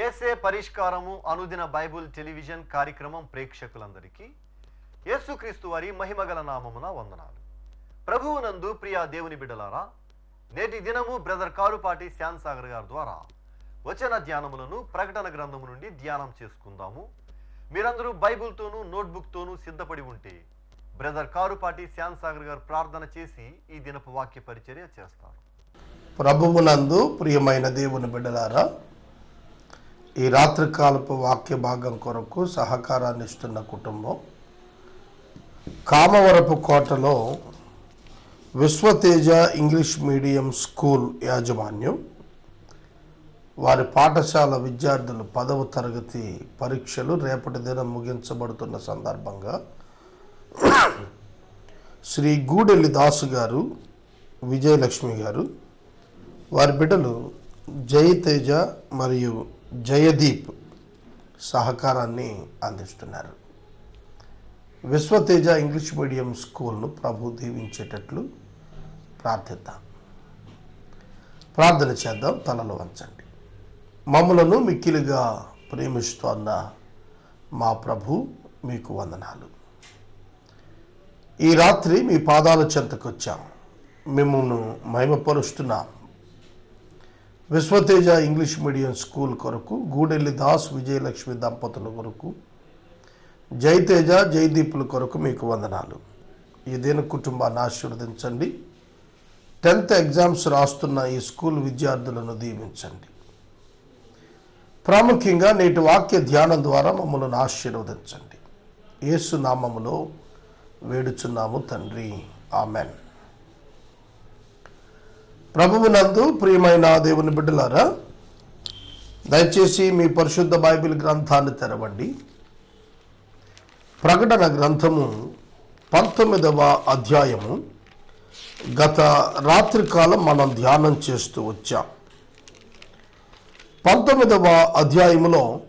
ఏసే పరిష్కారము అనుదిన Bible television కార్యక్రమం ప్రేక్షకులందరికీ యేసుక్రీస్తు వారి మహిమగల నామమున వందనాలు. ప్రభువునందు ప్రియ దేవుని బిడ్డలారా నేటి దినము బ్రదర్ కారుపాటి శ్యాన్ సాగర్ గారి ద్వారా వచన ధ్యానములను ప్రకటన గ్రంథము నుండి ధ్యానం చేసుకుందాము. మీరందరూ బైబిల్తోనూ నోట్బుక్తోనూ సిద్ధపడి ఉంటే బ్రదర్ కారుపాటి శ్యాన్ సాగర్ గారు ప్రార్థన చేసి ఈ దినపు వాక్య పరిచర్య చేస్తారు. ప్రభువునందు ప్రియమైన దేవుని బిడ్డలారా ఈ రాత్రికాలపు వాక్య భాగం కొరకు సహకారాన్ని ఇస్తున్న కుటుంబం. కామవరపు కోటలో విశ్వతేజ ఇంగ్లీష్ మీడియం స్కూల్ యాజమాన్యం. వారి పాఠశాల విద్యార్థులు పదవ తరగతి పరీక్షలు రేపటి దినం ముగించబడుతున్న సందర్భంగా శ్రీ గూడెల్లి దాసు గారు విజయలక్ష్మి గారు వారి బిడ్డలు జయతేజ మరియు జయదీప్ సహకారాన్ని అందిస్తున్నారు. విశ్వతేజ ఇంగ్లీష్ మీడియం స్కూల్ను ప్రభు దీవించేటట్లు ప్రార్థిద్దాం. ప్రార్థన చేద్దాం తలలో వంచండి. మమ్మలను మిక్కిలిగా ప్రేమిస్తోన్న మా ప్రభు మీకు వందనాలు. ఈ రాత్రి మీ పాదాల చెంతకొచ్చాం. మిమ్మల్ని మహిమపరుస్తున్నాం. విశ్వతేజ ఇంగ్లీష్ మీడియం స్కూల్ కొరకు గూడెల్లి దాస్ విజయలక్ష్మి దంపతుల కొరకు జయతేజ జయదీపుల కొరకు మీకు వందనాలు. ఈ దిన కుటుంబాన్ని ఆశీర్వదించండి. టెన్త్ ఎగ్జామ్స్ రాస్తున్న ఈ స్కూల్ విద్యార్థులను దీవించండి. ప్రాముఖ్యంగా నేటి వాక్య ధ్యానం ద్వారా మమ్మల్ని ఆశీర్వదించండి. ఏసునామములో వేడుచున్నాము తండ్రి. ఆమెన్. ప్రభువునందు ప్రియమైన దేవుని బిడ్డలారా దయచేసి మీ పరిశుద్ధ బైబిల్ గ్రంథాన్ని తెరవండి. ప్రకటన గ్రంథము పంతొమ్మిదవ అధ్యాయము. గత రాత్రికాలం మనం ధ్యానం చేస్తూ వచ్చాం. పంతొమ్మిదవ అధ్యాయములో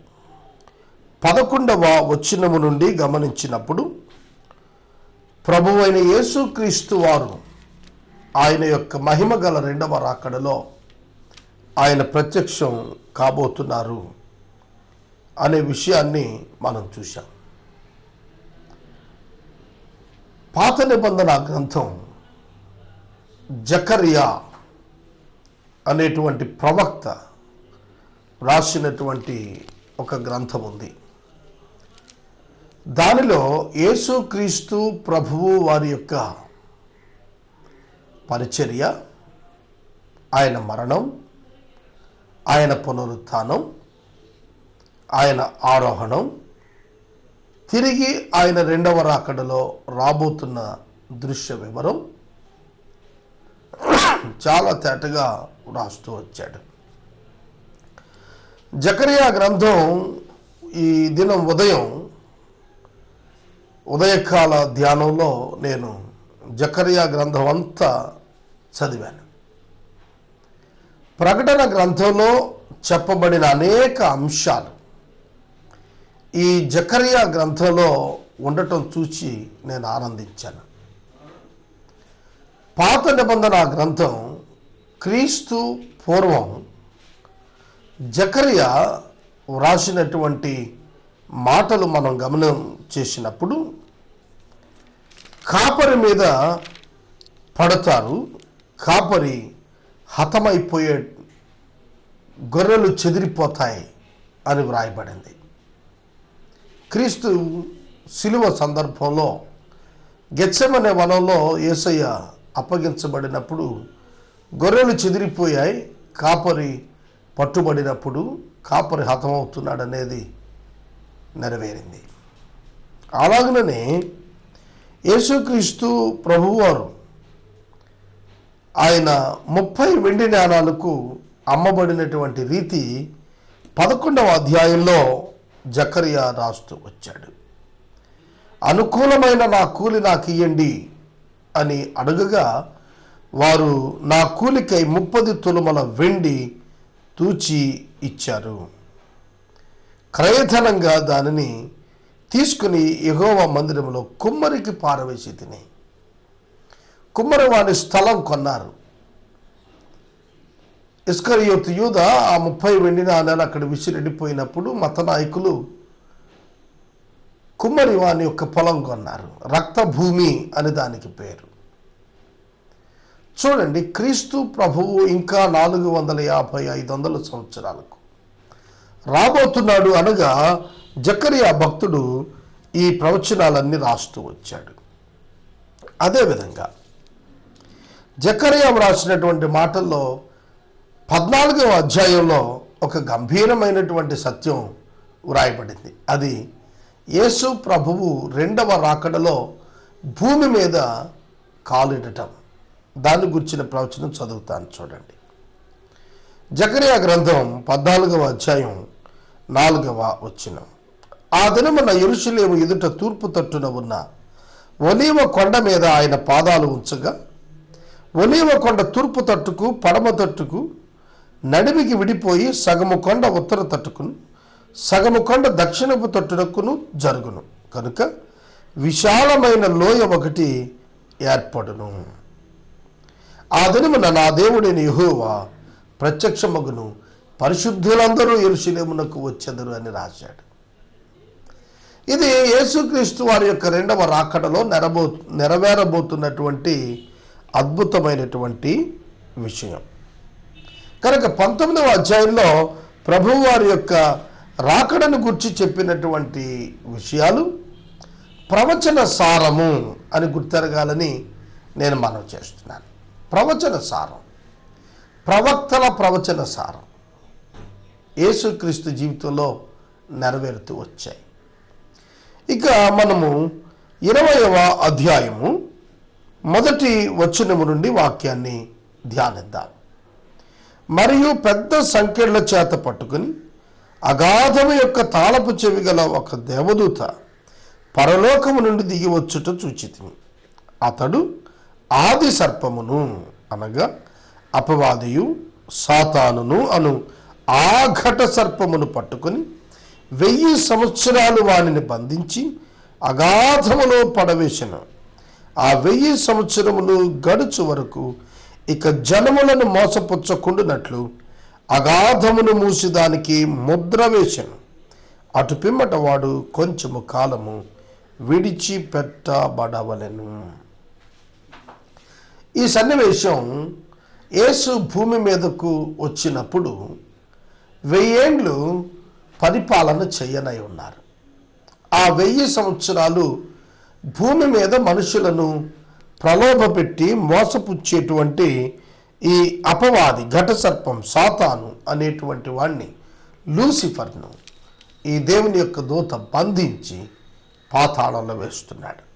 పదకొండవ వచ్చినము నుండి గమనించినప్పుడు ప్రభువైన యేసుక్రీస్తు వారు ఆయన యొక్క మహిమ గల రెండవ రాకడలో ఆయన ప్రత్యక్షం కాబోతున్నారు అనే విషయాన్ని మనం చూశాం. పాత నిబంధన గ్రంథం జకరియా అనేటువంటి ప్రవక్త రాసినటువంటి ఒక గ్రంథం ఉంది. దానిలో యేసుక్రీస్తు ప్రభువు వారి యొక్క పరిచర్య ఆయన మరణం ఆయన పునరుత్థానం ఆయన ఆరోహణం తిరిగి ఆయన రెండవ రాకడలో రాబోతున్న దృశ్య వివరం చాలా తేటగా రాస్తూ వచ్చాడు. జకరియా గ్రంథం ఈ దినం ఉదయం ఉదయకాల ధ్యానంలో నేను జకరియా గ్రంథం అంతా చదివాను. ప్రకటన గ్రంథంలో చెప్పబడిన అనేక అంశాలు ఈ జకరియా గ్రంథంలో ఉండటం చూచి నేను ఆనందించాను. పాత నిబంధన గ్రంథం క్రీస్తు పూర్వం జకరియా వ్రాసినటువంటి మాటలు మనం గమనం చేసినప్పుడు కాపరి మీద పడతారు. కాపరి హతమైపోయే గొర్రెలు చెదిరిపోతాయి అని వ్రాయబడింది. క్రీస్తు శిలువ సందర్భంలో గెచ్చమనే వనంలో ఏసయ్య అప్పగించబడినప్పుడు గొర్రెలు చెదిరిపోయాయి. కాపరి పట్టుబడినప్పుడు కాపరి హతమవుతున్నాడనేది నెరవేరింది. అలాగనే యేసుక్రీస్తు ప్రభువారు ఆయన ముప్పై వెండి నాణాలకు అమ్మబడినటువంటి రీతి పదకొండవ అధ్యాయంలో జకరియా రాస్తూ వచ్చాడు. అనుకూలమైన నా కూలి నాకు ఇయ్యండి అని అడుగగా వారు నా కూలికై ముప్పది తులుమల వెండి తూచి ఇచ్చారు. క్రయధనంగా దానిని తీసుకుని యెహోవా మందిరంలో కుమ్మరికి పారవేసి తిని కుమ్మరి వాని స్థలం కొన్నారు. ఇస్కరియోత్ యూద ఆ ముప్పై వెండి నాణాలు అక్కడ విసిరెడిపోయినప్పుడు మత నాయకులు కుమ్మరి వాని యొక్క పొలం కొన్నారు. రక్తభూమి అని దానికి పేరు. చూడండి క్రీస్తు ప్రభువు ఇంకా నాలుగు వందల యాభై ఐదు వందల సంవత్సరాలకు రాబోతున్నాడు అనగా జకరియా భక్తుడు ఈ ప్రవచనాలన్నీ రాస్తూ వచ్చాడు. అదేవిధంగా జకరియా రాసినటువంటి మాటల్లో పద్నాలుగవ అధ్యాయంలో ఒక గంభీరమైనటువంటి సత్యం వ్రాయబడింది. అది యేసు ప్రభువు రెండవ రాకడలో భూమి మీద కాలిడటం. దాని గురించిన ప్రవచనం చదువుతాను చూడండి. జకరియా గ్రంథం పద్నాలుగవ అధ్యాయం నాలుగవ వచ్చినం ఆ దినమున ఎరుషులేము ఎదుట తూర్పు తట్టున ఉన్న ఒలీవ కొండ మీద ఆయన పాదాలు ఉంచగా ఒలీవ కొండ తూర్పు తట్టుకు పడమ తట్టుకు నడిమికి విడిపోయి సగము కొండ ఉత్తర తట్టుకును సగము కొండ దక్షిణపు తట్టునకును జరుగును. కనుక విశాలమైన లోయ ఒకటి ఏర్పడును. ఆ దినమున నా దేవుడైన యహోవా ప్రత్యక్షమగును పరిశుద్ధులందరూ ఎరుషులేమునకు వచ్చెదరు అని రాశాడు. ఇది యేసుక్రీస్తు వారి యొక్క రెండవ రాకడలో నెరబో నెరవేరబోతున్నటువంటి అద్భుతమైనటువంటి విషయం. కనుక పంతొమ్మిదవ అధ్యాయంలో ప్రభువు వారి యొక్క రాకడను గురించి చెప్పినటువంటి విషయాలు ప్రవచన సారము అని గుర్తెరగాలని నేను మనవి చేస్తున్నాను. ప్రవచన సారం. ప్రవక్తల ప్రవచన సారం. యేసుక్రీస్తు జీవితంలో నెరవేరుతూ వచ్చాయి. ఇక మనము ఇరవయవ అధ్యాయము మొదటి వచనము నుండి వాక్యాన్ని ధ్యానిద్దాం. మరియు పెద్ద సంఖ్యల చేత పట్టుకుని అగాధము యొక్క తాళపు చెవి గల ఒక దేవదూత పరలోకము నుండి దిగి వచ్చుట చూచితిని అతడు ఆది సర్పమును అనగా అపవాదియు సాతానును అను ఆఘట సర్పమును పట్టుకొని వెయ్యి సంవత్సరాలు వానిని బంధించి అగాధములో పడవేసిన. ఆ వెయ్యి సంవత్సరములు గడుచు వరకు ఇక జనములను మోసపుచ్చకుండునట్లు అగాధమును మూసి దానికి ముద్ర వేశాను అటు పిమ్మట వాడు కొంచెము కాలము విడిచిపెట్టబడవలను. ఈ సన్నివేశం యేసు భూమి మీదకు వచ్చినప్పుడు వెయ్యేండ్లు పరిపాలన చేయనై ఉన్నారు. ఆ వెయ్యి సంవత్సరాలు భూమి మీద మనుషులను ప్రలోభపెట్టి మోసపుచ్చేటువంటి ఈ అపవాది ఘటసర్పం సాతాను అనేటువంటి వాణ్ణి లూసిఫర్ను ఈ దేవుని యొక్క దూత బంధించి పాతాళంలో వేస్తున్నాడు.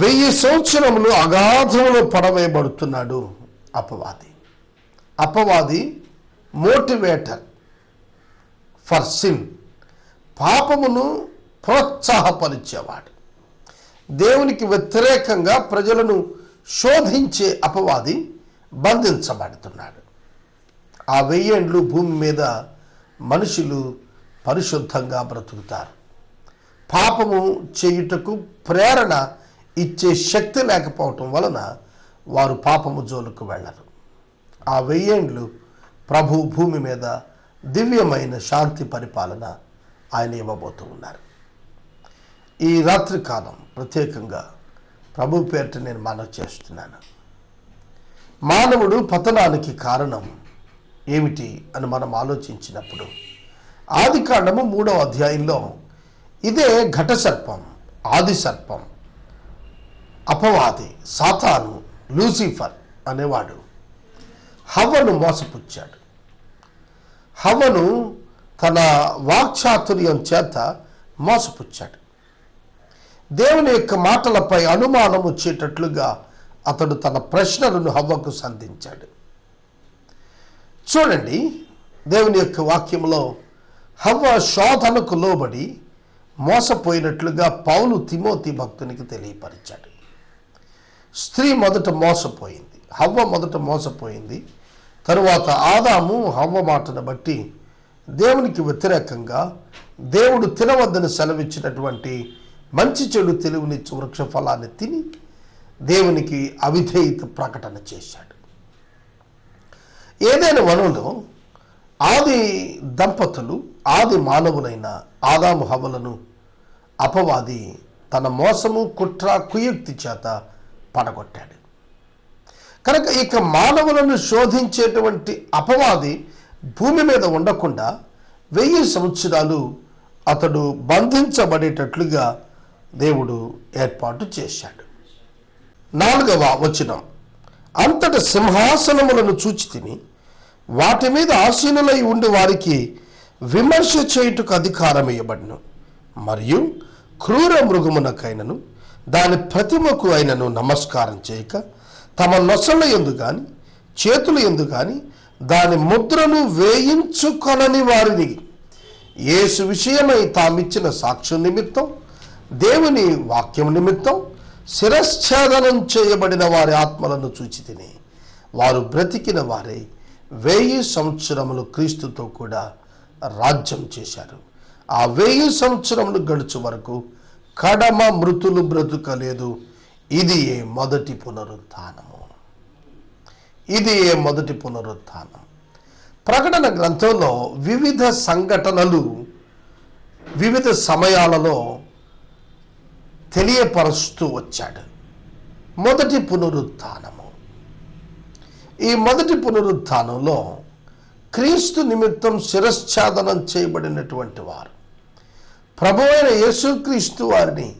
వెయ్యి సంవత్సరములు అగాధంలో పడవేయబడుతున్నాడు అపవాది. అపవాది మోటివేటర్ ఫర్ సిన్. పాపమును ప్రోత్సాహపరిచేవాడు. దేవునికి వ్యతిరేకంగా ప్రజలను శోధించే అపవాది బంధించబడుతున్నాడు. ఆ వెయ్యేండ్లు భూమి మీద మనుషులు పరిశుద్ధంగా బ్రతుకుతారు. పాపము చేయుటకు ప్రేరణ ఇచ్చే శక్తి లేకపోవటం వలన వారు పాపము జోలుకు వెళ్ళరు. ఆ వెయ్యేండ్లు ప్రభు భూమి మీద దివ్యమైన శాంతి పరిపాలన ఆయన ఇవ్వబోతూ ఉన్నారు. ఈ రాత్రి కాలం ప్రత్యేకంగా ప్రభు పేరిట నేను మనవి చేస్తున్నాను. మానవుడు పతనానికి కారణం ఏమిటి అని మనం ఆలోచించినప్పుడు ఆది కాండము మూడవ అధ్యాయంలో ఇదే ఘట సర్పం ఆది సర్పం అపవాది సాతాను లూసిఫర్ అనేవాడు హవ్వను మోసపుచ్చాడు. హవ్వను తన వాక్చాతుర్యం చేత మోసపుచ్చాడు. దేవుని యొక్క మాటలపై అనుమానం వచ్చేటట్లుగా అతడు తన ప్రశ్నలను హవ్వకు సంధించాడు. చూడండి దేవుని యొక్క వాక్యంలో హవ్వ శోధనకు లోబడి మోసపోయినట్లుగా పౌలు తిమోతి భక్తునికి తెలియపరిచాడు. స్త్రీ మొదట మోసపోయింది హవ్వ మొదట మోసపోయింది తరువాత ఆదాము హవ్వ మాటను బట్టి దేవునికి వ్యతిరేకంగా దేవుడు తినవద్దని సెలవిచ్చినటువంటి మంచి చెడు తెలివినిచ్చు వృక్ష ఫలాన్ని తిని దేవునికి అవిధేయత ప్రకటన చేశాడు. ఏదైనా వనంలో ఆది దంపతులు ఆది మానవులైన ఆదాము హవలను అపవాది తన మోసము కుట్ర కుయుక్తి చేత పడగొట్టాడు. కనుక ఇక మానవులను శోధించేటువంటి అపవాది భూమి మీద ఉండకుండా వెయ్యి సంవత్సరాలు అతడు బంధించబడేటట్లుగా దేవుడు ఏర్పాటు చేశాడు. నాలుగవ వచనం. అంతట సింహాసనములను చూచి తిని వాటి మీద ఆసీనులై ఉండి వారికి విమర్శ చేయుటకు అధికారం ఇవ్వబడిను మరియు క్రూర మృగమునకైనను దాని ప్రతిమకు అయినను నమస్కారం చేయక తమ నొసళ్ళ ఎందు కానీ చేతుల ఎందు కానీ దాని ముద్రను వేయించుకొనని వారిని. యేసు విషయమై తామిచ్చిన సాక్ష్యం నిమిత్తం దేవుని వాక్యం నిమిత్తం శిరశ్ఛేదనం చేయబడిన వారి ఆత్మలను చూచి తిని వారు బ్రతికిన వారే వెయ్యి సంవత్సరములు క్రీస్తుతో కూడా రాజ్యం చేశారు. ఆ వెయ్యి సంవత్సరములు గడుచు వరకు కడమ మృతులు బ్రతుకలేదు. ఇది ఏ మొదటి పునరుత్నము ఇది ఏ మొదటి పునరుత్నం ప్రకటన గ్రంథంలో వివిధ సంఘటనలు వివిధ సమయాలలో తెలియపరుస్తూ వచ్చాడు. మొదటి పునరుత్నము ఈ మొదటి పునరుత్నంలో క్రీస్తు నిమిత్తం శిరశ్ఛాదనం చేయబడినటువంటి వారు ప్రభు అయిన యేసుక్రీస్తు వారిని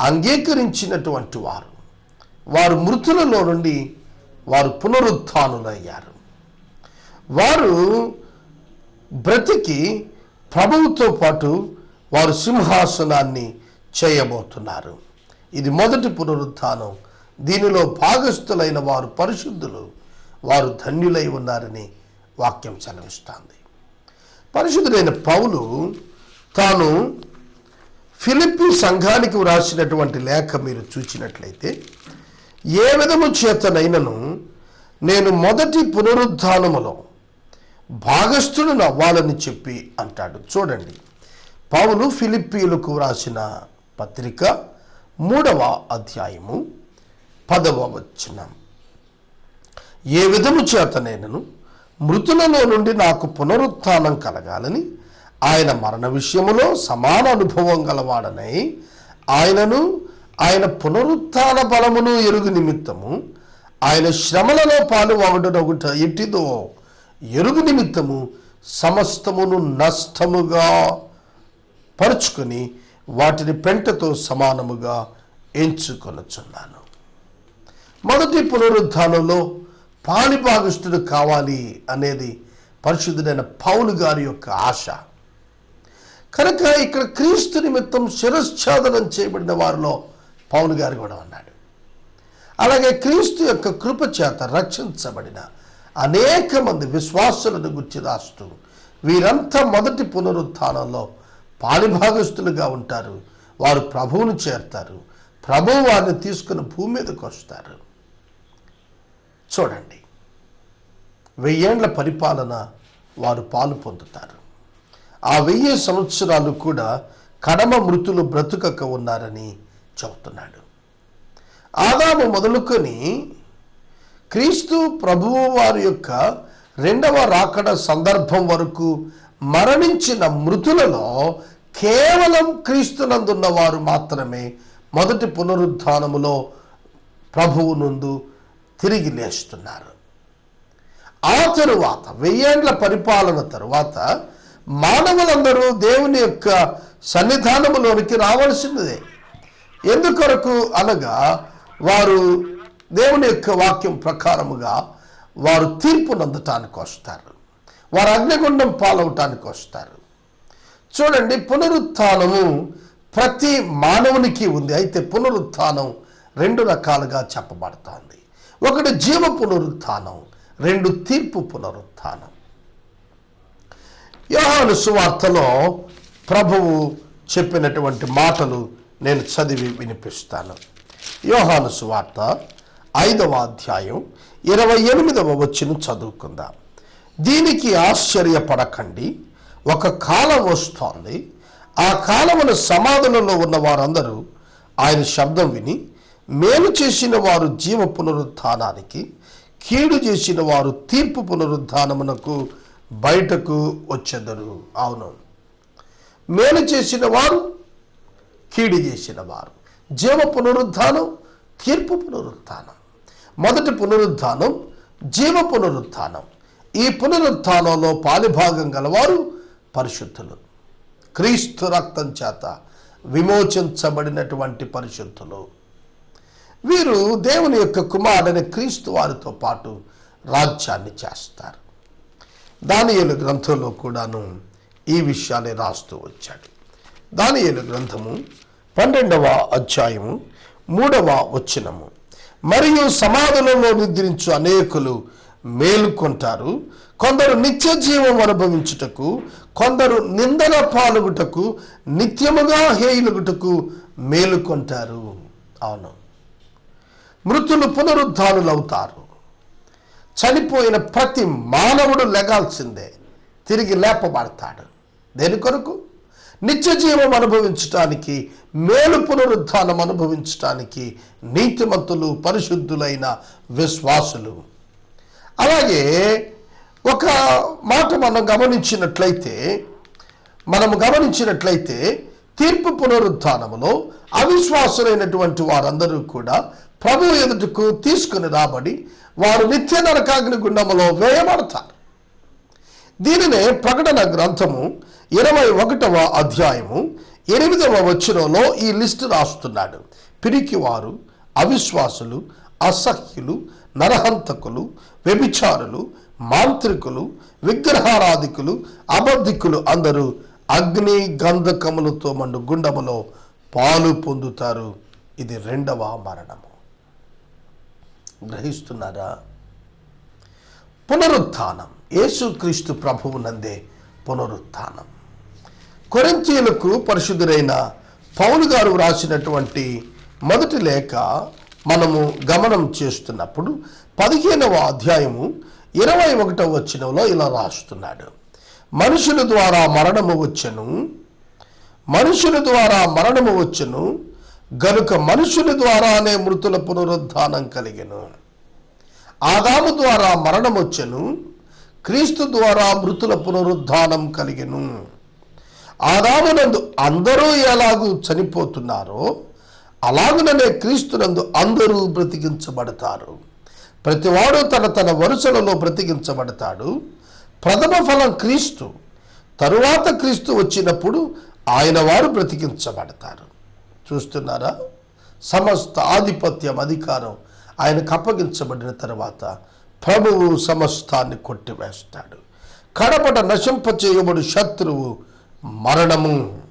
అంగీకరించినటువంటి వారు. వారు మృతులలో నుండి వారు పునరుత్నులయ్యారు వారు బ్రతికి ప్రభువుతో పాటు వారు సింహాసనాన్ని చేయబోతున్నారు. ఇది మొదటి పునరుత్నం దీనిలో భాగస్థులైన వారు పరిశుద్ధులు వారు ధన్యులై ఉన్నారని వాక్యం సెలవిస్తుంది. పరిశుద్ధుడైన పౌలు తాను ఫిలిప్పి సంఘానికి వ్రాసినటువంటి లేఖ మీరు చూచినట్లయితే ఏ విధము చేతనైనను నేను మొదటి పునరుద్ధానములో భాగస్థుడు నవ్వాలని చెప్పి అంటాడు. చూడండి. పౌలు ఫిలిప్పీలకు వ్రాసిన పత్రిక మూడవ అధ్యాయము పదవ వచనం. ఏ విధము చేతనైనను మృతులలో నుండి నాకు పునరుత్థానం కలగాలని ఆయన మరణ విషయములో సమాన అనుభవం గలవాడనై ఆయనను ఆయన పునరుత్న బలమును ఎరుగు నిమిత్తము ఆయన శ్రమలలో పాలు ఒకట ఎట్టిదో ఎరుగు నిమిత్తము సమస్తమును నష్టముగా పరుచుకొని వాటిని పెంటతో సమానముగా ఎంచుకొనుచున్నాను. మొదటి పునరుద్ధానంలో పాలిభాగస్తుడు కావాలి అనేది పరిశుద్ధుడైన పౌలు గారి యొక్క ఆశ. కనుక ఇక్కడ క్రీస్తు నిమిత్తం శిరశ్ఛాదనం చేయబడిన వారిలో పౌలు గారు కూడా ఉన్నాడు. అలాగే క్రీస్తు యొక్క కృప చేత రక్షించబడిన అనేక మంది విశ్వాసులను గుర్చి రాస్తూ వీరంతా మొదటి పునరుత్థానంలో పాలిభాగస్తులుగా ఉంటారు. వారు ప్రభువును చేరతారు. ప్రభువు వారిని తీసుకుని భూమి మీదకు వస్తారు. చూడండి. వెయ్యేండ్ల పరిపాలన వారు పాలు పొందుతారు. ఆ వెయ్యి సంవత్సరాలు కూడా కడమ మృతులు బ్రతుకక ఉన్నారని చెబుతున్నాడు. ఆదాము మొదలుకొని క్రీస్తు ప్రభువు వారి యొక్క రెండవ రాకడ సందర్భం వరకు మరణించిన మృతులలో కేవలం క్రీస్తునందున్న వారు మాత్రమే మొదటి పునరుద్ధానములో ప్రభువు నుండు తిరిగి లేస్తున్నారు. ఆ తరువాత వెయ్యేండ్ల పరిపాలన తరువాత మానవులందరూ దేవుని యొక్క సన్నిధానములోనికి రావాల్సినదే. ఎందుకొరకు అనగా వారు దేవుని యొక్క వాక్యం ప్రకారముగా వారు తీర్పు నందటానికి వస్తారు. వారు అగ్నిగుండం పాలవటానికి వస్తారు. చూడండి పునరుత్నము ప్రతి మానవునికి ఉంది. అయితే పునరుత్నం రెండు రకాలుగా చెప్పబడుతోంది. ఒకటి జీవ పునరుత్నం రెండు తీర్పు పునరుత్నం యోహాను సువార్తలో ప్రభువు చెప్పినటువంటి మాటలు నేను చదివి వినిపిస్తాను. యోహాను సువార్త ఐదవ అధ్యాయం ఇరవై ఎనిమిదవ వచ్చిన చదువుకుందాం. దీనికి ఆశ్చర్యపడకండి. ఒక కాలం వస్తోంది. ఆ కాలమున సమాధులలో ఉన్న వారందరూ ఆయన శబ్దం విని మేలు చేసిన వారు జీవ పునరుద్ధానానికి కీడు చేసిన వారు తీర్పు పునరుద్ధానమునకు బయటకు వచ్చెదరు. అవును. మేలు చేసిన వారు కీడి చేసిన వారు. జీవ పునరుద్ధానం తీర్పు పునరుద్ధానం. మొదటి పునరుద్ధానం జీవ పునరుద్ధానం. ఈ పునరుద్ధానంలో పాలిభాగం గలవారు పరిశుద్ధులు. క్రీస్తు రక్తం చేత విమోచించబడినటువంటి పరిశుద్ధులు. వీరు దేవుని యొక్క కుమారుడైన క్రీస్తు వారితో పాటు రాజ్యాన్ని చేస్తారు. దానియలు గ్రంథంలో కూడాను ఈ విషయాన్ని రాస్తూ వచ్చాడు. దానియలు గ్రంథము పన్నెండవ అధ్యాయము మూడవ వచనము. మరియు సమాధులలో నిద్రించు అనేకులు మేలుకొంటారు. కొందరు నిత్య జీవం అనుభవించుటకు కొందరు నిందన పాలుగుటకు నిత్యముగా హేయులుగుటకు మేలుకొంటారు. అవును. మృతులు పునరుద్ధానులవుతారు. చనిపోయిన ప్రతి మానవుడు లెగాల్సిందే. తిరిగి లేపబడతాడు. దేని కొరకు? నిత్య జీవం అనుభవించటానికి మేలు పునరుద్ధానం అనుభవించటానికి నీతిమంతులు పరిశుద్ధులైన విశ్వాసులు. అలాగే ఒక మాట మనం గమనించినట్లయితే మనము గమనించినట్లయితే తీర్పు పునరుద్ధానములో అవిశ్వాసులైనటువంటి వారందరూ కూడా ప్రభు ఎదుటకు తీసుకుని రాబడి వారు నిత్య నరకాగ్ని గుండములో వేయబడతారు. దీనినే ప్రకటన గ్రంథము ఇరవై ఒకటవ అధ్యాయము ఎనిమిదవ వచనంలో ఈ లిస్టు రాస్తున్నాడు. పిరికివారు అవిశ్వాసులు అసహ్యులు నరహంతకులు వ్యభిచారులు మాంత్రికులు విగ్రహారాధికులు అబద్ధికులు అందరూ అగ్ని గంధకములతో మండు గుండములో పాలు పొందుతారు. ఇది రెండవ మరణము. గ్రహిస్తున్నారా? పునరుత్థానం. యేసుక్రీస్తు ప్రభువు నందే పునరుత్థానం. కొరింథీయులకు పరిశుద్ధుడైన పౌలు గారు వ్రాసినటువంటి మొదటి లేఖ మనము గమనం చేస్తున్నప్పుడు పదిహేనవ అధ్యాయము ఇరవై ఒకటవ వచనంలో ఇలా రాస్తున్నాడు. మనుషుల ద్వారా మరణము వచ్చను. మనుషుల ద్వారా మరణము వచ్చను. గనుక మనుషుల ద్వారానే మృతుల పునరుద్ధానం కలిగెను. ఆదాము ద్వారా మరణం వచ్చెను క్రీస్తు ద్వారా మృతుల పునరుద్ధానం కలిగెను. ఆదామునందు అందరూ ఎలాగూ చనిపోతున్నారో అలాగుననే క్రీస్తునందు అందరూ బ్రతికించబడతారు. ప్రతివాడు తన తన వరుసలలో బ్రతికించబడతాడు. ప్రథమ ఫలం క్రీస్తు తరువాత క్రీస్తు వచ్చినప్పుడు ఆయన వారు బ్రతికించబడతారు. చూస్తున్నారా? సమస్త ఆధిపత్యం అధికారం ఆయనకు అప్పగించబడిన తర్వాత ప్రభువు సమస్తాన్ని కొట్టివేస్తాడు. కడపట నశింప చేయబడు శత్రువు మరణము.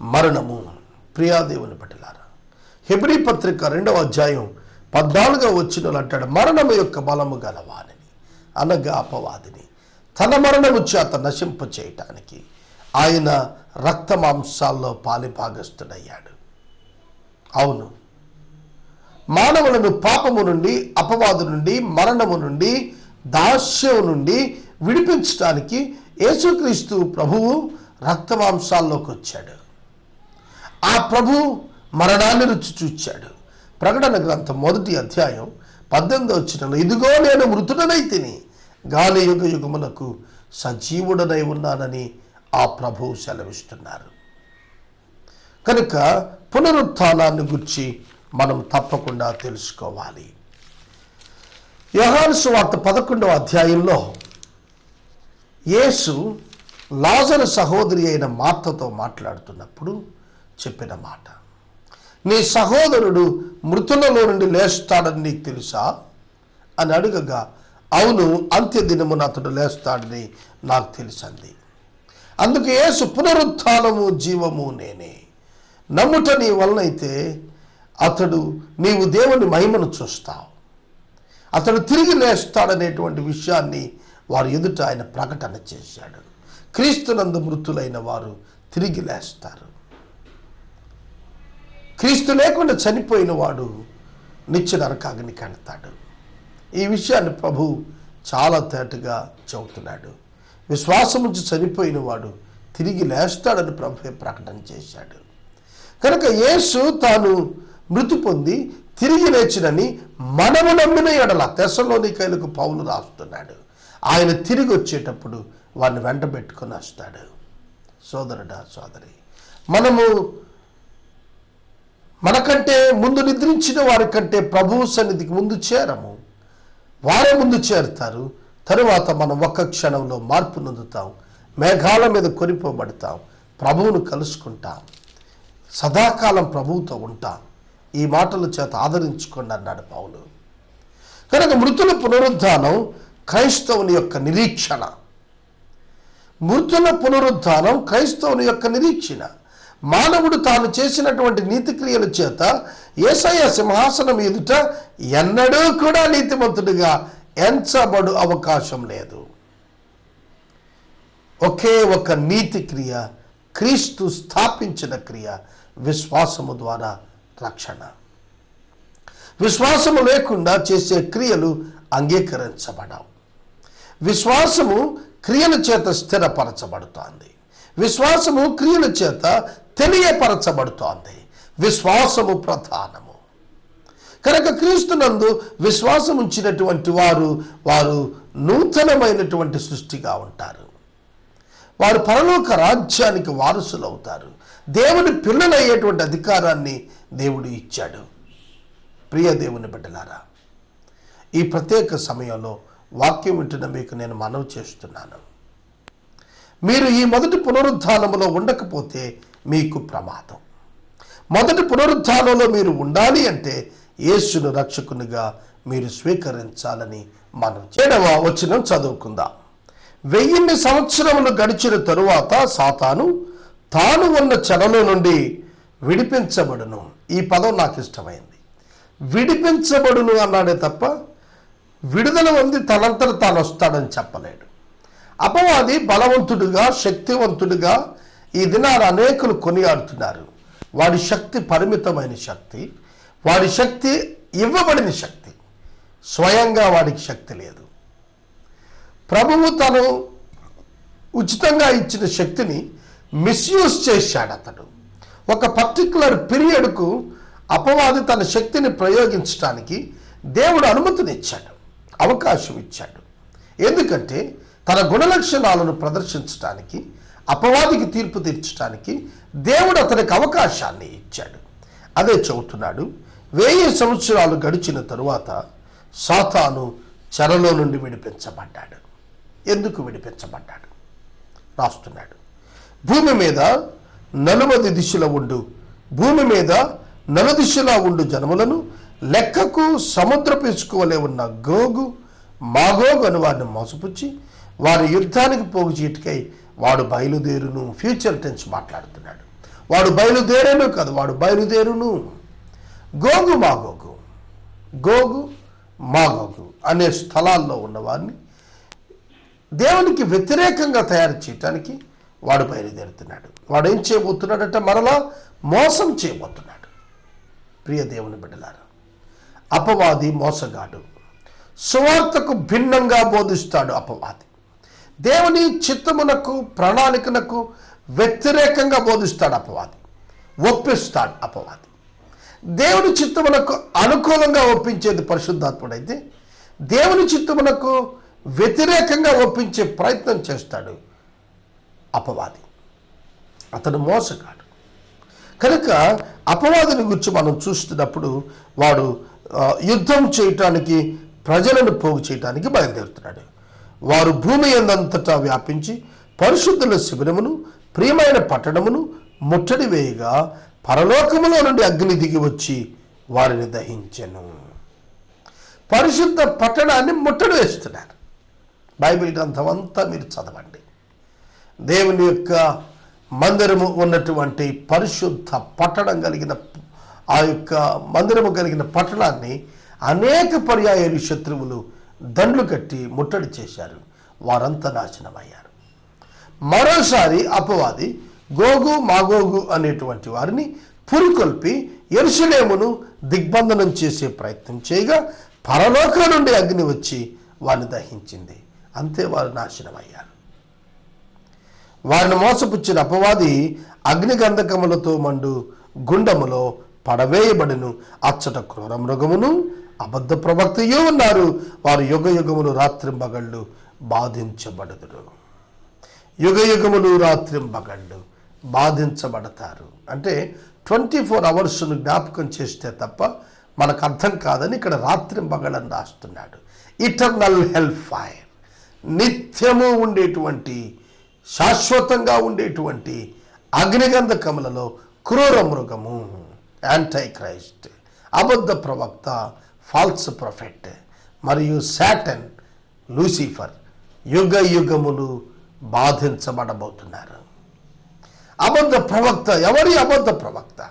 మరణము. ప్రియాదేవుని పట్టిలారా హెబ్రీ పత్రిక రెండవ అధ్యాయం పద్నాలుగో వచ్చిన అంటాడు మరణము యొక్క బలము గలవానిని అనగా అపవాదిని తన మరణము చేత నశింప చేయటానికి ఆయన రక్త మాంసాల్లో పాలిభాగస్తుడయ్యాడు అవును మానవులను పాపము నుండి అపవాదు నుండి మరణము నుండి దాస్యం నుండి విడిపించడానికి యేసుక్రీస్తు ప్రభువు రక్త మాంసాల్లోకి వచ్చాడు. ఆ ప్రభు మరణాన్ని రుచి చూచాడు. ప్రకటన గ్రంథం మొదటి అధ్యాయం పద్దెనిమిది వచ్చిన ఇదిగో నేను మృతుడనై తిని గాలి యుగ యుగమునకు సజీవుడనై ఉన్నానని ఆ ప్రభువు సెలవిస్తున్నారు. కనుక పునరుత్థానాన్ని గురించి మనం తప్పకుండా తెలుసుకోవాలి. యహాన్సు వార్త పదకొండవ అధ్యాయంలో యేసు లాజరు సహోదరి అయిన మార్తతో మాట్లాడుతున్నప్పుడు చెప్పిన మాట. నీ సహోదరుడు మృతులలో నుండి లేస్తాడని నీకు తెలుసా? అని అడుగగా అవును అంత్య దినమున అతడు లేస్తాడని నాకు తెలుసంది. అందుకు యేసు పునరుత్నము జీవము నేనే. నమ్ముట నీ వలనైతే అతడు నీవు దేవుని మహిమను చూస్తావు. అతడు తిరిగి లేస్తాడనేటువంటి విషయాన్ని వారు ఎదుట ఆయన ప్రకటన చేశాడు. క్రీస్తునందు మృతులైన వారు తిరిగి లేస్తారు. క్రీస్తు లేకుండా చనిపోయిన వాడు నిత్య నరకాగ్ని కడతాడు. ఈ విషయాన్ని ప్రభు చాలా తేటగా చెబుతున్నాడు. విశ్వాసం నుంచి చనిపోయిన వాడు తిరిగి లేస్తాడని ప్రభు ప్రకటన చేశాడు. కనుక యేసు తాను మృతి పొంది తిరిగి లేచినని మనము నమ్మిన ఎడల తెసలోనికైలకు పౌలు రాస్తున్నాడు. ఆయన తిరిగి వచ్చేటప్పుడు వాడిని వెంటబెట్టుకొని వస్తాడు. సోదరుడా సోదరి మనము మనకంటే ముందు నిద్రించిన వారి కంటే ప్రభువు సన్నిధికి ముందు చేరము. వారే ముందు చేరుతారు. తరువాత మనం ఒక్క క్షణంలో మార్పు నొందుతాం. మేఘాల మీద కొనిపోబడతాం. ప్రభువును కలుసుకుంటాం. సదాకాలం ప్రభువుతో ఉంటాం. ఈ మాటల చేత ఆదరించుకోండి అన్నాడు పౌలు. కనుక మృతుల పునరుద్ధానం క్రైస్తవుని యొక్క నిరీక్షణ. మృతుల పునరుద్ధానం క్రైస్తవుని యొక్క నిరీక్షణ. మానవుడు తాను చేసినటువంటి నీతి క్రియల చేత ఏసయ్య సింహాసనం ఎదుట ఎన్నడూ కూడా నీతిమంతుడిగా ఎంచబడు అవకాశం లేదు. ఒకే ఒక నీతి క్రియ క్రీస్తు స్థాపించిన క్రియ విశ్వాసము ద్వారా రక్షణ. విశ్వాసము లేకుండా చేసే క్రియలు అంగీకరించబడవు. విశ్వాసము క్రియల చేత స్థిరపరచబడుతోంది. విశ్వాసము క్రియల చేత తెలియపరచబడుతోంది. విశ్వాసము ప్రధానము. కనుక క్రీస్తునందు విశ్వాసం ఉంచినటువంటి వారు వారు నూతనమైనటువంటి సృష్టిగా ఉంటారు. వారు పరలోక రాజ్యానికి వారసులు అవుతారు దేవుని పిల్లలయ్యేటువంటి అధికారాన్ని దేవుడు ఇచ్చాడు. ప్రియ దేవుని బిడ్డలారా ఈ ప్రత్యేక సమయంలో వాక్యం వింటున్న మీకు నేను మనవి చేస్తున్నాను. మీరు ఈ మొదటి పునరుద్ధానములో ఉండకపోతే మీకు ప్రమాదం. మొదటి పునరుద్ధానంలో మీరు ఉండాలి అంటే యేసును రక్షకునిగా మీరు స్వీకరించాలని మనం ఏడవ వచ్చిన చదువుకుందాం. వెయ్యిన్ని సంవత్సరములు గడిచిన తరువాత సాతాను తాను ఉన్న చెరలో నుండి విడిపించబడును. ఈ పదం నాకు ఇష్టమైంది. విడిపించబడును అన్నాడే తప్ప విడుదల ఉంది తనంతట తాను వస్తాడని చెప్పలేడు. అపవాది బలవంతుడిగా శక్తివంతుడిగా ఈ దినాలు అనేకులు కొనియాడుతున్నారు. వాడి శక్తి పరిమితమైన శక్తి. వాడి శక్తి ఇవ్వబడిన శక్తి. స్వయంగా వాడికి శక్తి లేదు. ప్రభువు తను ఉచితంగా ఇచ్చిన శక్తిని మిస్యూజ్ చేశాడు అతడు. ఒక పర్టికులర్ పీరియడ్కు అపవాది తన శక్తిని ప్రయోగించడానికి దేవుడు అనుమతినిచ్చాడు అవకాశం ఇచ్చాడు. ఎందుకంటే తన గుణలక్షణాలను ప్రదర్శించడానికి అపవాదికి తీర్పు తీర్చడానికి దేవుడు అతనికి అవకాశాన్ని ఇచ్చాడు. అదే చెబుతున్నాడు వెయ్యి సంవత్సరాలు గడిచిన తరువాత సాతాను చెరలో నుండి విడిపించబడ్డాడు. ఎందుకు విడిపించబడ్డాడు? రాస్తున్నాడు. భూమి మీద నలువది దిశలో ఉండు. భూమి మీద నలుదిశలా ఉండు జనములను. లెక్కకు సముద్రపు ఇసుకవలే ఉన్న గోగు మాగోగు అని వారిని మోసపుచ్చి వారి యుద్ధానికి పోగు చీటికై వాడు బయలుదేరును. ఫ్యూచర్ టెన్స్ మాట్లాడుతున్నాడు. వాడు బయలుదేరేను కాదు వాడు బయలుదేరును. గోగు మాగోగు. గోగు మాగోగు అనే స్థలాల్లో ఉన్నవారిని దేవునికి వ్యతిరేకంగా తయారు చేయటానికి వాడు బయలుదేరుతున్నాడు. వాడు ఏం చేయబోతున్నాడంటే మరలా మోసం చేయబోతున్నాడు. ప్రియ దేవుని బిడ్డలారా అపవాది మోసగాడు. సువార్తకు భిన్నంగా బోధిస్తాడు అపవాది. దేవుని చిత్తమునకు ప్రణాళికనకు వ్యతిరేకంగా బోధిస్తాడు అపవాది. ఒప్పిస్తాడు అపవాది. దేవుని చిత్తమునకు అనుకూలంగా ఒప్పించేది పరిశుద్ధాత్ముడైతే దేవుని చిత్తమునకు వ్యతిరేకంగా ఒప్పించే ప్రయత్నం చేస్తాడు అపవాది. అతడు మోసగాడు. కనుక అపవాదిని గురించి మనం చూస్తున్నప్పుడు వాడు యుద్ధం చేయటానికి ప్రజలను పోగు చేయటానికి బయలుదేరుతున్నాడు. వారు భూమి ఎందంతటా వ్యాపించి పరిశుద్ధుల శిబిరమును ప్రియమైన పట్టణమును ముట్టడి వేయగా పరలోకములో నుండి అగ్ని దిగి వచ్చి వారిని దహించెను. పరిశుద్ధ పట్టణాన్ని ముట్టడి వేస్తున్నారు బైబిల్ గ్రంథం అంతా మీరు చదవండి. దేవుని యొక్క మందిరము ఉన్నటువంటి పరిశుద్ధ పట్టణం కలిగిన ఆ యొక్క మందిరము కలిగిన పట్టణాన్ని అనేక పర్యాయాలు శత్రువులు దండ్లు కట్టి ముట్టడి చేశారు. వారంతా నాశనమయ్యారు. మరోసారి అపవాది గోగు మాగోగు అనేటువంటి వారిని పురికొల్పి ఎరుసలేమును దిగ్బంధనం చేసే ప్రయత్నం చేయగా పరలోకం నుండి అగ్ని వచ్చి వారిని దహించింది. అంతే వారు నాశనమయ్యారు. వారిని మోసపుచ్చిన అపవాది అగ్నిగంధకములతో మండు గుండములో పడవేయబడిను. అచ్చట క్రూర మృగమును అబద్ధ ప్రవక్తయో ఉన్నారు. వారు యుగ యుగములు రాత్రింబగళ్ళు బాధించబడదురు. యుగ యుగములు రాత్రింబగళ్ళు బాధించబడతారు. అంటే ట్వంటీ ఫోర్ అవర్స్ను జ్ఞాపకం చేస్తే తప్ప మనకు అర్థం కాదని ఇక్కడ రాత్రి రాత్రింబగళ్ళని రాస్తున్నాడు. ఇటర్నల్ హెల్ప్ ఫైర్ నిత్యము ఉండేటువంటి శాశ్వతంగా ఉండేటువంటి అగ్నిగంధకములలో క్రూర మృగము యాంటై క్రైస్ట్ అబద్ధ ప్రవక్త ఫాల్స్ ప్రొఫెట్ మరియు శాటన్ లూసిఫర్ యుగ యుగములు బాధించబడబోతున్నారు. అబద్ధ ప్రవక్త ఎవరి అబద్ధ ప్రవక్త?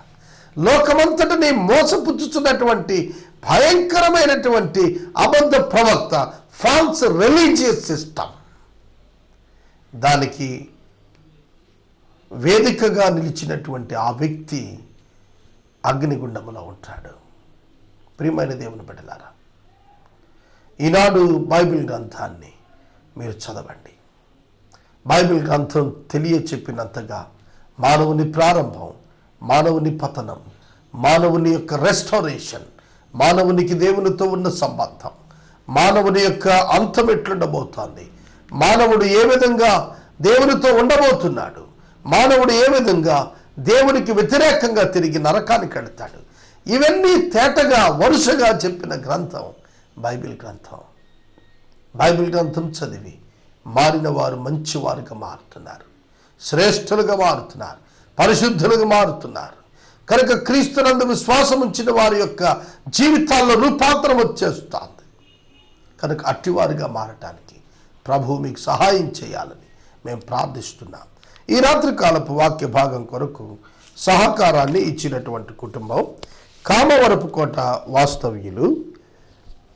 లోకమంతటిని మోసపుచ్చుతున్నటువంటి భయంకరమైనటువంటి అబద్ధ ప్రవక్త ఫాల్స్ రిలీజియస్ సిస్టమ్ దానికి వేదికగా నిలిచినటువంటి ఆ వ్యక్తి అగ్నిగుండములో ఉంటాడు. ప్రియమైన దేవుని బిడ్డలారా ఈనాడు బైబిల్ గ్రంథాన్ని మీరు చదవండి. బైబిల్ గ్రంథం తెలియ చెప్పినంతగా మానవుని ప్రారంభం మానవుని పతనం మానవుని యొక్క రెస్టారేషన్ మానవునికి దేవునితో ఉన్న సంబంధం మానవుని యొక్క అంతం ఎట్లుండబోతోంది మానవుడు ఏ విధంగా దేవునితో ఉండబోతున్నాడు మానవుడు ఏ విధంగా దేవునికి వ్యతిరేకంగా తిరిగి నరకానికి వెళ్తాడు. ఇవన్నీ తేటగా వరుసగా చెప్పిన గ్రంథం బైబిల్ గ్రంథం. బైబిల్ గ్రంథం చదివి మారిన వారు మంచివారుగా మారుతున్నారు. శ్రేష్ఠులుగా మారుతున్నారు పరిశుద్ధులుగా మారుతున్నారు. కనుక క్రీస్తునందు విశ్వాసం ఉంచిన వారి యొక్క జీవితాల్లో రూపాంతరం వచ్చేస్తుంది. కనుక అట్టివారిగా మారటానికి ప్రభు మీకు సహాయం చేయాలని మేము ప్రార్థిస్తున్నాం. ఈ రాత్రి కాలపు వాక్య భాగం కొరకు సహకారాన్ని ఇచ్చినటువంటి కుటుంబం కామవరపు కోట వాస్తవ్యులు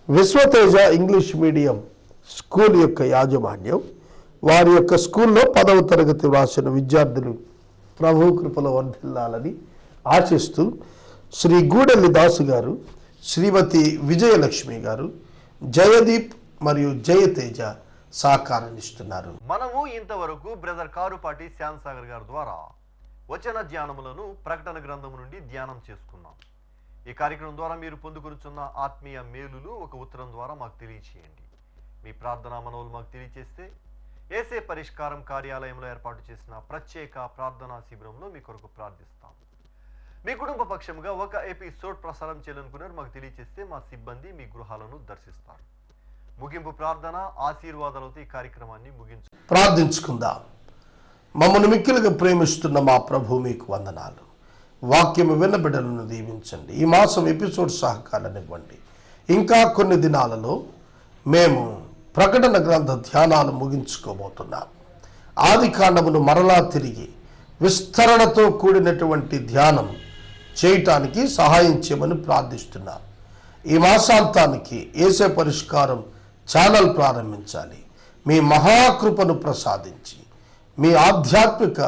విశ్వతేజ ఇంగ్లీష్ మీడియం స్కూల్ యొక్క యాజమాన్యం వారి యొక్క స్కూల్లో పదవ తరగతి వ్రాసిన విద్యార్థులు ప్రభు కృపలో వర్ధిల్లాలని ఆశిస్తూ శ్రీ గూడెల్లి దాసు గారు శ్రీమతి విజయలక్ష్మి గారు జయదీప్ మరియు జయతేజ సహకారనిస్తున్నారు మనము ఇంతవరకు బ్రదర్ కారుపాటి శ్యామ్ సాగర్ గారి ద్వారా వచన ధ్యానములను ప్రకటన గ్రంథము నుండి ధ్యానం చేసుకున్నాం. ఈ కార్యక్రమం ద్వారా మీరు పొందుకునిచున్న ఆత్మీయ మేలులు ఒక ఉత్తరం ద్వారా మాకు తెలియచేయండి. మీ ప్రార్థనా మనవులు మాకు తెలియచేస్తే ఏసే పరిష్కారం కార్యాలయంలో ఏర్పాటు చేసిన ప్రత్యేక ప్రార్థనా శిబిరంలో మీ కొరకు ప్రార్థిస్తాం. మీ కుటుంబ పక్షంగా ఒక ఎపిసోడ్ ప్రసారం చేయాలనుకున్నారు మాకు తెలియచేస్తే మా సిబ్బంది మీ గృహాలను దర్శిస్తారు. ముగింపు ప్రార్థన ఆశీర్వాదాలతో ఈ కార్యక్రమాన్ని ముగించు. ప్రార్థించుకుందాం. మమ్మల్ని మిక్కిలుగా ప్రేమిస్తున్న మా ప్రభు మీకు వందనాలు. వాక్యము విన్నబిడ్డలను దీవించండి. ఈ మాసం ఎపిసోడ్ సహకారాన్ని ఇవ్వండి. ఇంకా కొన్ని దినాలలో మేము ప్రకటన గ్రంథ ధ్యానాలు ముగించుకోబోతున్నాం. ఆది కాండమును మరలా తిరిగి విస్తరణతో కూడినటువంటి ధ్యానం చేయటానికి సహాయం చేయమని ప్రార్థిస్తున్నాం. ఈ మాసాంతానికి ఏసే పరిష్కారం ఛానల్ ప్రారంభించాలి. మీ మహాకృపను ప్రసాదించి మీ ఆధ్యాత్మిక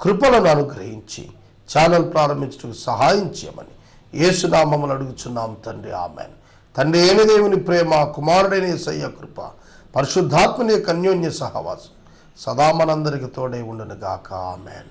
కృపలను అనుగ్రహించి ఛానల్ ప్రారంభించడానికి సహాయం చేయమని ఏసునామములు అడుగుచున్నాం తండ్రి. ఆమెన్. తండ్రి ఏమి దేవుని ప్రేమ కుమారుడైన సయ్య కృప పరిశుద్ధాత్మని యొక్క అన్యోన్య సహవాసం సదా మనందరికి తోడై గాక ఆమెన్.